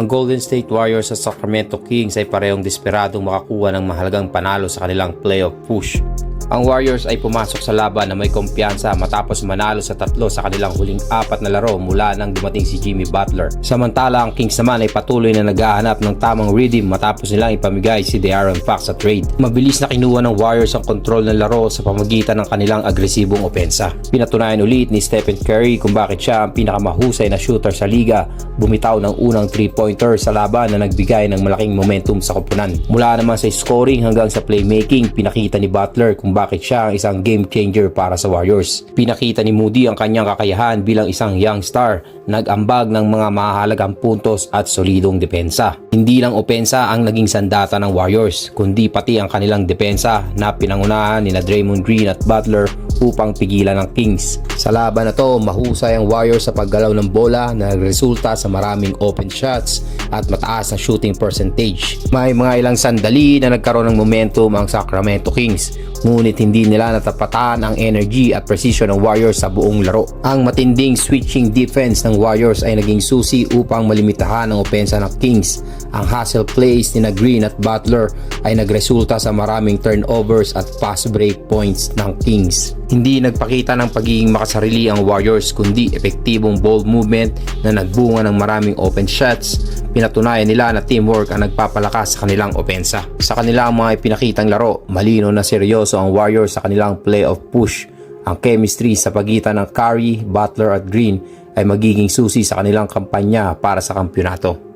Ang Golden State Warriors at Sacramento Kings ay parehong desperadong makakuha ng mahalagang panalo sa kanilang playoff push. Ang Warriors ay pumasok sa laban na may kumpiyansa matapos manalo sa tatlo sa kanilang huling apat na laro mula nang dumating si Jimmy Butler. Samantala ang Kings naman ay patuloy na naghahanap ng tamang rhythm matapos nilang ipamigay si De'Aaron Fox sa trade. Mabilis na kinuha ng Warriors ang kontrol ng laro sa pamagitan ng kanilang agresibong opensa. Pinatunayan ulit ni Stephen Curry kung bakit siya ang pinakamahusay na shooter sa liga, bumitaw ng unang 3-pointer sa laban na nagbigay ng malaking momentum sa koponan. Mula naman sa scoring hanggang sa playmaking, pinakita ni Butler kung bakit siya ang isang game changer para sa Warriors. Pinakita ni Moody ang kanyang kakayahan bilang isang young star, nag-ambag ng mga mahalagang puntos at solidong depensa. Hindi lang opensa ang naging sandata ng Warriors, kundi pati ang kanilang depensa na pinangunahan ni na Draymond Green at Butler upang pigilan ng Kings. Sa laban na to, mahusay ang Warriors sa paggalaw ng bola na nagresulta sa maraming open shots at mataas na shooting percentage. May mga ilang sandali na nagkaroon ng momentum ang Sacramento Kings, ngunit hindi nila natapatan ang energy at precision ng Warriors sa buong laro. Ang matinding switching defense ng Warriors ay naging susi upang malimitahan ang opensa ng Kings. Ang hustle plays ni na Green at Butler ay nagresulta sa maraming turnovers at fast break points ng Kings. Hindi nagpakita ng pagiging makasarili ang Warriors kundi epektibong ball movement na nagbunga ng maraming open shots. Pinatunayan nila na teamwork ang nagpapalakas sa kanilang opensa. Sa kanilang mga ipinakitang laro, malino na seryoso ang Warriors sa kanilang playoff push. Ang chemistry sa pagitan ng Curry, Butler at Green ay magiging susi sa kanilang kampanya para sa kampyonato.